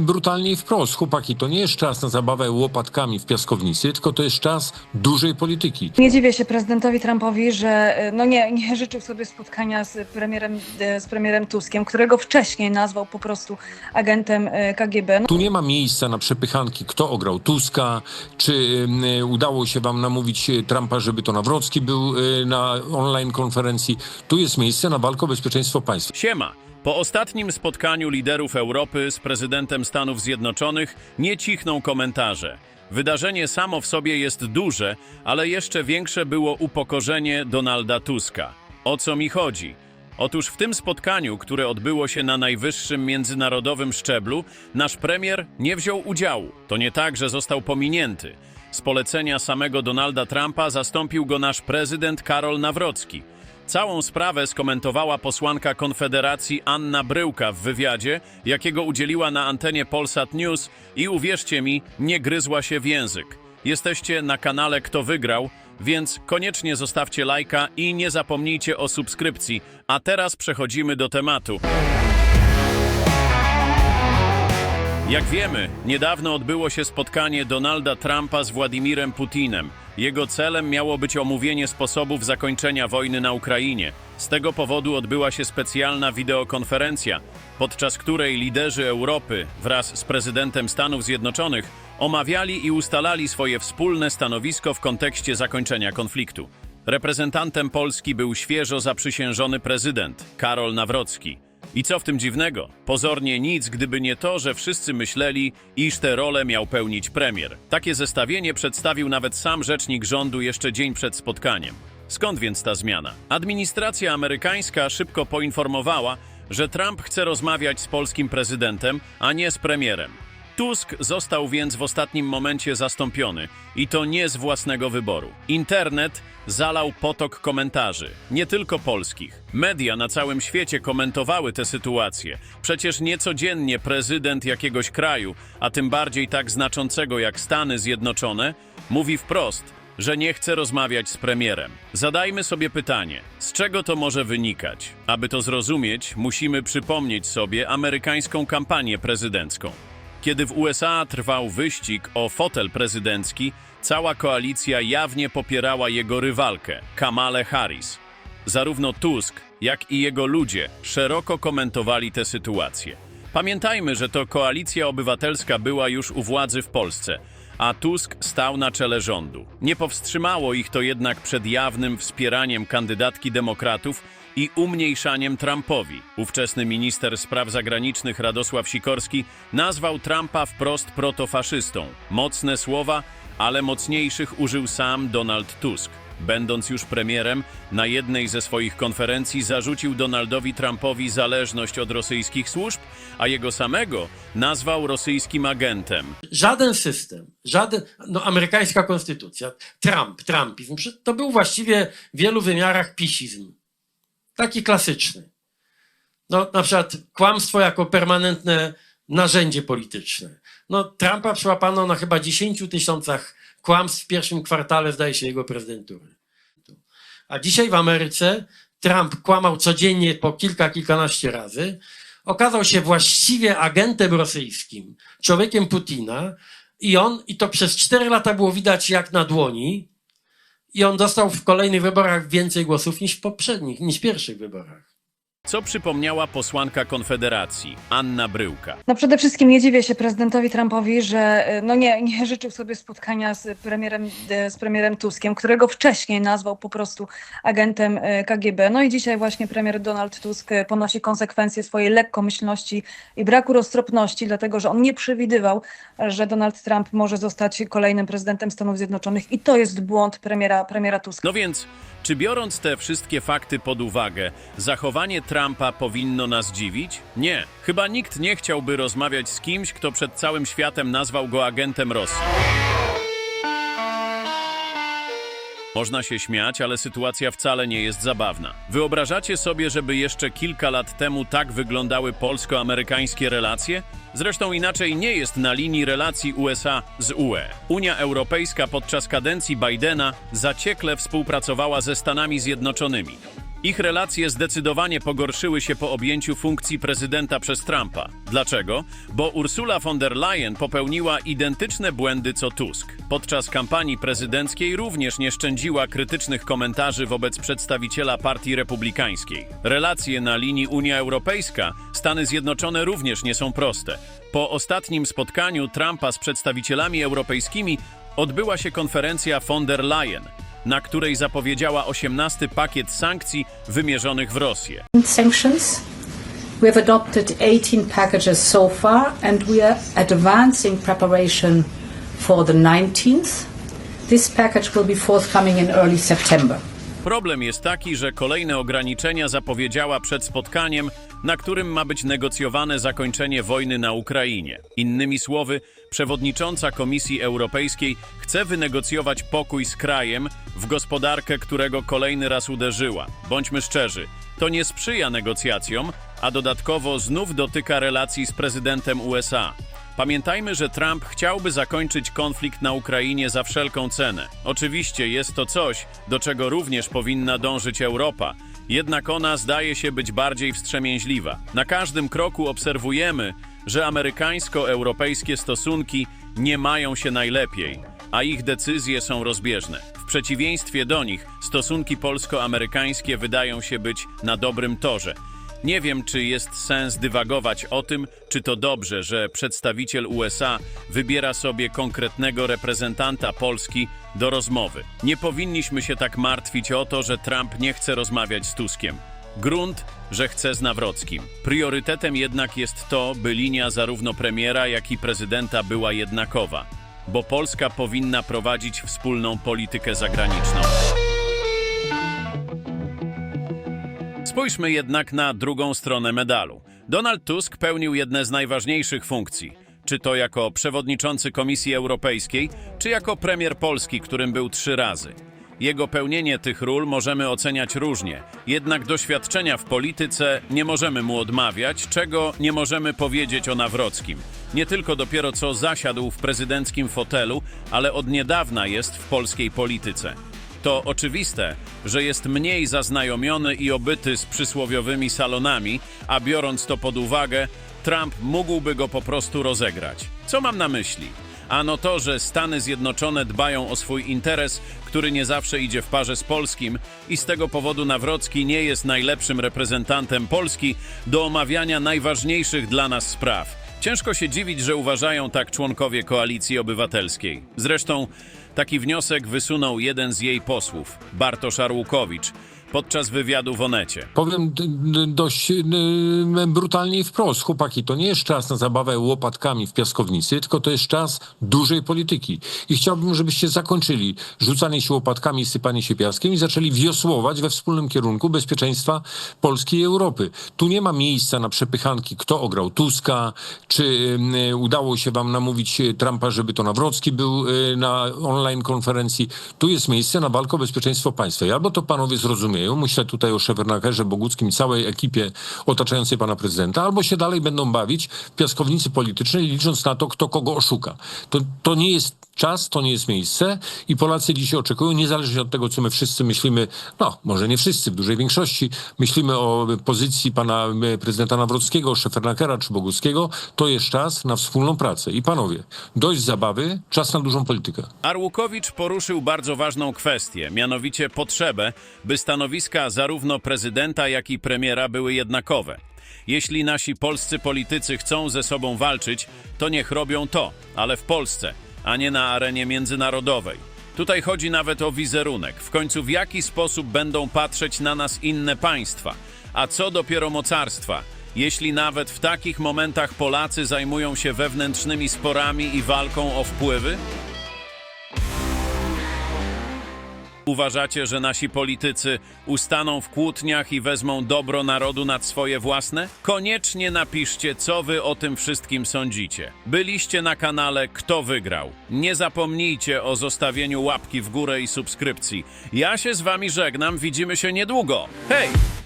brutalnie i wprost. Chłopaki, to nie jest czas na zabawę łopatkami w piaskownicy, tylko to jest czas dużej polityki. Nie dziwię się prezydentowi Trumpowi, że e, no nie, nie życzył sobie spotkania z premierem, e, z premierem Tuskiem, którego wcześniej nazwał po prostu agentem e, KGB. No, Tu nie ma miejsca na przepychanki, kto ograł Tuska, czy udało się wam namówić Trumpa, żeby to Nawrocki był na online konferencji. Tu jest miejsce na walkę o bezpieczeństwo państwa. Siema! Po ostatnim spotkaniu liderów Europy z prezydentem Stanów Zjednoczonych nie cichną komentarze. Wydarzenie samo w sobie jest duże, ale jeszcze większe było upokorzenie Donalda Tuska. O co mi chodzi? Otóż w tym spotkaniu, które odbyło się na najwyższym międzynarodowym szczeblu, nasz premier nie wziął udziału. To nie tak, że został pominięty. Z polecenia samego Donalda Trumpa zastąpił go nasz prezydent Karol Nawrocki. Całą sprawę skomentowała posłanka Konfederacji Anna Bryłka w wywiadzie, jakiego udzieliła na antenie Polsat News i uwierzcie mi, nie gryzła się w język. Jesteście na kanale Kto Wygrał, więc koniecznie zostawcie lajka i nie zapomnijcie o subskrypcji. A teraz przechodzimy do tematu. Jak wiemy, niedawno odbyło się spotkanie Donalda Trumpa z Władimirem Putinem. Jego celem miało być omówienie sposobów zakończenia wojny na Ukrainie. Z tego powodu odbyła się specjalna wideokonferencja, podczas której liderzy Europy wraz z prezydentem Stanów Zjednoczonych omawiali i ustalali swoje wspólne stanowisko w kontekście zakończenia konfliktu. Reprezentantem Polski był świeżo zaprzysiężony prezydent Karol Nawrocki. I co w tym dziwnego? Pozornie nic, gdyby nie to, że wszyscy myśleli, iż tę rolę miał pełnić premier. Takie zestawienie przedstawił nawet sam rzecznik rządu jeszcze dzień przed spotkaniem. Skąd więc ta zmiana? Administracja amerykańska szybko poinformowała, że Trump chce rozmawiać z polskim prezydentem, a nie z premierem. Tusk został więc w ostatnim momencie zastąpiony i to nie z własnego wyboru. Internet zalał potok komentarzy, nie tylko polskich. Media na całym świecie komentowały tę sytuację. Przecież niecodziennie prezydent jakiegoś kraju, a tym bardziej tak znaczącego jak Stany Zjednoczone, mówi wprost, że nie chce rozmawiać z premierem. Zadajmy sobie pytanie, z czego to może wynikać? Aby to zrozumieć, musimy przypomnieć sobie amerykańską kampanię prezydencką. Kiedy w USA trwał wyścig o fotel prezydencki, cała koalicja jawnie popierała jego rywalkę, Kamalę Harris. Zarówno Tusk, jak i jego ludzie szeroko komentowali tę sytuację. Pamiętajmy, że to koalicja obywatelska była już u władzy w Polsce, a Tusk stał na czele rządu. Nie powstrzymało ich to jednak przed jawnym wspieraniem kandydatki demokratów i umniejszaniem Trumpowi. Ówczesny minister spraw zagranicznych Radosław Sikorski nazwał Trumpa wprost protofaszystą. Mocne słowa, ale mocniejszych użył sam Donald Tusk. Będąc już premierem, na jednej ze swoich konferencji zarzucił Donaldowi Trumpowi zależność od rosyjskich służb, a jego samego nazwał rosyjskim agentem. żaden system, żaden, no amerykańska konstytucja, Trump, Trumpizm, to był właściwie w wielu wymiarach pisizm. Taki klasyczny. No na przykład kłamstwo jako permanentne narzędzie polityczne. No Trumpa przyłapano na chyba 10 tysiącach kłamstw w pierwszym kwartale, zdaje się, jego prezydentury. A dzisiaj w Ameryce Trump kłamał codziennie po kilka, kilkanaście razy. Okazał się właściwie agentem rosyjskim, człowiekiem Putina i on, i to przez cztery lata było widać jak na dłoni, i on dostał w kolejnych wyborach więcej głosów niż w poprzednich, niż w pierwszych wyborach. Co przypomniała posłanka Konfederacji, Anna Bryłka. no przede wszystkim nie dziwię się prezydentowi Trumpowi, że e, no nie, nie życzył sobie spotkania z premierem, e, z premierem Tuskiem, którego wcześniej nazwał po prostu agentem e, KGB. No i dzisiaj właśnie premier Donald Tusk ponosi konsekwencje swojej lekkomyślności i braku roztropności, dlatego że on nie przewidywał, że Donald Trump może zostać kolejnym prezydentem Stanów Zjednoczonych i to jest błąd premiera, premiera Tuska. No więc, czy biorąc te wszystkie fakty pod uwagę, zachowanie Trumpa powinno nas dziwić? Nie. Chyba nikt nie chciałby rozmawiać z kimś, kto przed całym światem nazwał go agentem Rosji. Można się śmiać, ale sytuacja wcale nie jest zabawna. Wyobrażacie sobie, żeby jeszcze kilka lat temu tak wyglądały polsko-amerykańskie relacje? Zresztą inaczej nie jest na linii relacji USA z UE. Unia Europejska podczas kadencji Bidena zaciekle współpracowała ze Stanami Zjednoczonymi. Ich relacje zdecydowanie pogorszyły się po objęciu funkcji prezydenta przez Trumpa. Dlaczego? Bo Ursula von der Leyen popełniła identyczne błędy co Tusk. Podczas kampanii prezydenckiej również nie szczędziła krytycznych komentarzy wobec przedstawiciela Partii Republikańskiej. Relacje na linii Unia Europejska, Stany Zjednoczone również nie są proste. Po ostatnim spotkaniu Trumpa z przedstawicielami europejskimi odbyła się konferencja von der Leyen, na której zapowiedziała 18 pakiet sankcji wymierzonych w Rosję. sanctions. We have adopted 18 packages so far, and we are advancing preparation for the 19th. This package will be forthcoming in early September. Problem jest taki, że kolejne ograniczenia zapowiedziała przed spotkaniem, na którym ma być negocjowane zakończenie wojny na Ukrainie. Innymi słowy, przewodnicząca Komisji Europejskiej chce wynegocjować pokój z krajem, w gospodarkę którego kolejny raz uderzyła. Bądźmy szczerzy, to nie sprzyja negocjacjom, a dodatkowo znów dotyka relacji z prezydentem USA. Pamiętajmy, że Trump chciałby zakończyć konflikt na Ukrainie za wszelką cenę. Oczywiście jest to coś, do czego również powinna dążyć Europa, jednak ona zdaje się być bardziej wstrzemięźliwa. Na każdym kroku obserwujemy, że amerykańsko-europejskie stosunki nie mają się najlepiej, a ich decyzje są rozbieżne. W przeciwieństwie do nich, stosunki polsko-amerykańskie wydają się być na dobrym torze. Nie wiem, czy jest sens dywagować o tym, czy to dobrze, że przedstawiciel USA wybiera sobie konkretnego reprezentanta Polski do rozmowy. Nie powinniśmy się tak martwić o to, że Trump nie chce rozmawiać z Tuskiem. Grunt, że chce z Nawrockim. Priorytetem jednak jest to, by linia zarówno premiera, jak i prezydenta była jednakowa, bo Polska powinna prowadzić wspólną politykę zagraniczną. Spójrzmy jednak na drugą stronę medalu. Donald Tusk pełnił jedne z najważniejszych funkcji. Czy to jako przewodniczący Komisji Europejskiej, czy jako premier Polski, którym był trzy razy. Jego pełnienie tych ról możemy oceniać różnie, jednak doświadczenia w polityce nie możemy mu odmawiać, czego nie możemy powiedzieć o Nawrockim. Nie tylko dopiero co zasiadł w prezydenckim fotelu, ale od niedawna jest w polskiej polityce. To oczywiste, że jest mniej zaznajomiony i obyty z przysłowiowymi salonami, a biorąc to pod uwagę, Trump mógłby go po prostu rozegrać. Co mam na myśli? Ano to, że Stany Zjednoczone dbają o swój interes, który nie zawsze idzie w parze z polskim i z tego powodu Nawrocki nie jest najlepszym reprezentantem Polski do omawiania najważniejszych dla nas spraw. Ciężko się dziwić, że uważają tak członkowie Koalicji Obywatelskiej. Zresztą taki wniosek wysunął jeden z jej posłów, Bartosz Arłukowicz, podczas wywiadu w Onecie. Powiem dość y, brutalnie i wprost. Chłopaki, to nie jest czas na zabawę łopatkami w piaskownicy, tylko to jest czas dużej polityki. I chciałbym, żebyście zakończyli rzucanie się łopatkami i sypanie się piaskiem i zaczęli wiosłować we wspólnym kierunku bezpieczeństwa Polski i Europy. Tu nie ma miejsca na przepychanki, kto ograł Tuska, czy y, udało się wam namówić y, Trumpa, żeby to Nawrocki był y, na online konferencji. Tu jest miejsce na walkę o bezpieczeństwo państwa. I albo to panowie zrozumieją, myślę tutaj o Szefernakerze, Boguckim i całej ekipie otaczającej pana prezydenta, albo się dalej będą bawić w piaskownicy politycznej, licząc na to, kto kogo oszuka. To, to nie jest czas, to nie jest miejsce i Polacy dzisiaj oczekują, niezależnie od tego, co my wszyscy myślimy, no może nie wszyscy, w dużej większości, myślimy o pozycji pana e, prezydenta Nawrockiego, Szefernakera czy Boguckiego, to jest czas na wspólną pracę. I panowie, dość zabawy, czas na dużą politykę. Arłukowicz poruszył bardzo ważną kwestię, mianowicie potrzebę, by stanowiska zarówno prezydenta, jak i premiera były jednakowe. Jeśli nasi polscy politycy chcą ze sobą walczyć, to niech robią to, ale w Polsce, a nie na arenie międzynarodowej. Tutaj chodzi nawet o wizerunek. W końcu w jaki sposób będą patrzeć na nas inne państwa? A co dopiero mocarstwa? Jeśli nawet w takich momentach Polacy zajmują się wewnętrznymi sporami i walką o wpływy? Uważacie, że nasi politycy ustaną w kłótniach i wezmą dobro narodu nad swoje własne? Koniecznie napiszcie, co wy o tym wszystkim sądzicie. Byliście na kanale Kto Wygrał. Nie zapomnijcie o zostawieniu łapki w górę i subskrypcji. Ja się z wami żegnam, widzimy się niedługo. Hej!